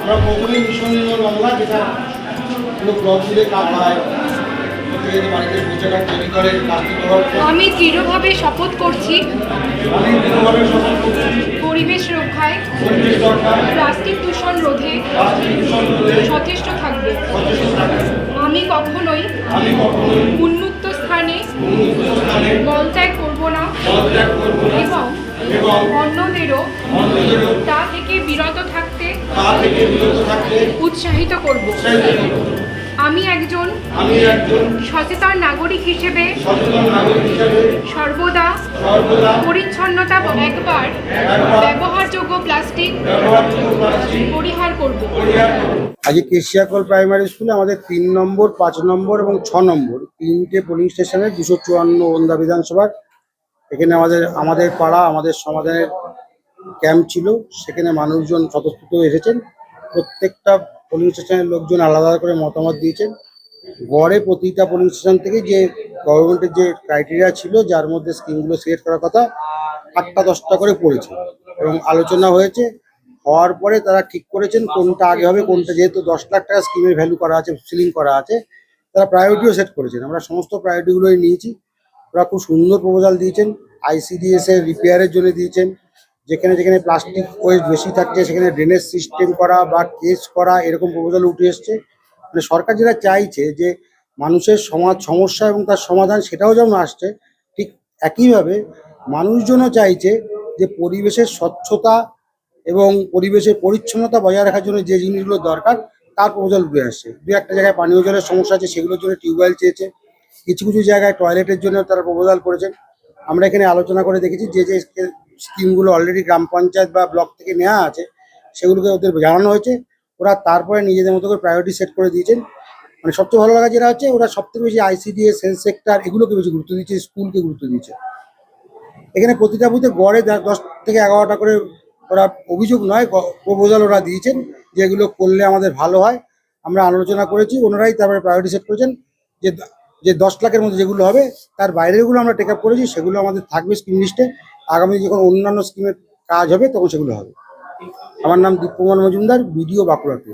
আমরা মিশন বাংলা যেটা কোনো কাজ হয়। আমি দৃঢ়ভাবে শপথ করছি। পরিবেশ রক্ষায় প্লাস্টিক দূষণ রোধে সচেষ্ট থাকবে। আমি কখনোই উন্মুক্ত স্থানে এবং অন্যদেরও তা থেকে বিরত থাকতে তা থেকে বিরত থাকতে উৎসাহিত করব। আমি একজন আমি একজন সচেতন নাগরিক হিসেবে সচেতন নাগরিক হিসাবে সর্বদা সর্বদা পরিচ্ছন্নতা একবার ব্যবহারযোগ্য প্লাস্টিক পরিহার করব। করব। আজকে কেশিয়াকল প্রাইমারি স্কুলে আমাদের তিন নম্বর পাঁচ নম্বর এবং ছ নম্বর তিনটে পোলিং স্টেশনে দুশো চুয়ান্ন ওন্দা বিধানসভার এখানে আমাদের আমাদের পাড়া, আমাদের সমাধানের ক্যাম্প ছিল। সেখানে মানুষজন স্বতঃস্ফূর্ত এসেছেন। প্রত্যেকটা পোলিং স্টেশনের লোকজন আলাদা করে মতামত দিয়েছেন। গড়ে প্রতিটা পোলিং স্টেশন থেকে যে গভর্নমেন্টের যে ক্রাইটেরিয়া ছিল, যার মধ্যে স্কিমগুলো সিলেক্ট করার কথা, আটটা দশটা করে পড়েছে। এবং আলোচনা হয়েছে, হওয়ার পরে তারা ঠিক করেছেন কোনটা আগে হবে, কোনটা যেহেতু দশ লাখ টাকা স্কিমের ভ্যালু করা আছে সিলিং করা আছে, তারা প্রায়োরিটিও সেট করেছেন। আমরা সমস্ত প্রায়োরিটিগুলোই নিয়েছি। ওরা খুব সুন্দর প্রপোজাল দিয়েছেন। আইসিডিএস এর রিপেয়ারের জন্য দিয়েছেন। যেখানে যেখানে প্লাস্টিক ওয়েস্ট বেশি থাকছে, সেখানে ড্রেনেজ সিস্টেম করা বা কেস করা, এরকম প্রপোজাল উঠে এসছে। মানে সরকার যেটা চাইছে যে মানুষের সমাজ, সমস্যা এবং তার সমাধান সেটাও যেমন আসছে, ঠিক একইভাবে মানুষজনও চাইছে যে পরিবেশের স্বচ্ছতা এবং পরিবেশের পরিচ্ছন্নতা বজায় রাখার জন্য যে জিনিসগুলো দরকার, তার প্রপোজাল উঠে আসছে। দু একটা জায়গায় পানীয় জলের সমস্যা আছে, সেগুলোর জন্য টিউবওয়েল চেয়েছে। কিছু কিছু জায়গায় টয়লেটের জন্য তারা প্রপোজাল করেছেন। আমরা এখানে আলোচনা করে দেখেছি যে যে স্কিমগুলো অলরেডি গ্রাম পঞ্চায়েত বা ব্লক থেকে নেওয়া আছে, সেগুলোকে ওদের জানানো হয়েছে। ওরা তারপরে নিজেদের মতো করে প্রায়োরিটি সেট করে দিয়েছেন। মানে সবচেয়ে ভালো লাগা যেটা হচ্ছে, ওরা সবথেকে বেশি আইসিডিএস হেলথ সেক্টর এগুলোকে বেশি গুরুত্ব দিচ্ছে স্কুলকে গুরুত্ব দিচ্ছে। এখানে প্রতিটা বুথে গড়ে দশ থেকে এগারোটা করে ওরা অভিযোগ নয় প্রপোজাল ওরা দিয়েছেন যে এগুলো করলে আমাদের ভালো হয়। আমরা আলোচনা করেছি, ওনারাই তারপরে প্রায়োরিটি সেট করেছেন যে যে দশ লাখের মধ্যে যেগুলো হবে, তার বাইরেগুলো আমরা টেক আপ করেছি, সেগুলো আমাদের থাকবে স্কিম লিস্টে আগামী যখন অন্যান্য স্কিমের কাজ হবে, তখন সেগুলো হবে। আমার নাম দীপ্যমান মজুমদার বিডিও বাঁকুড়া টু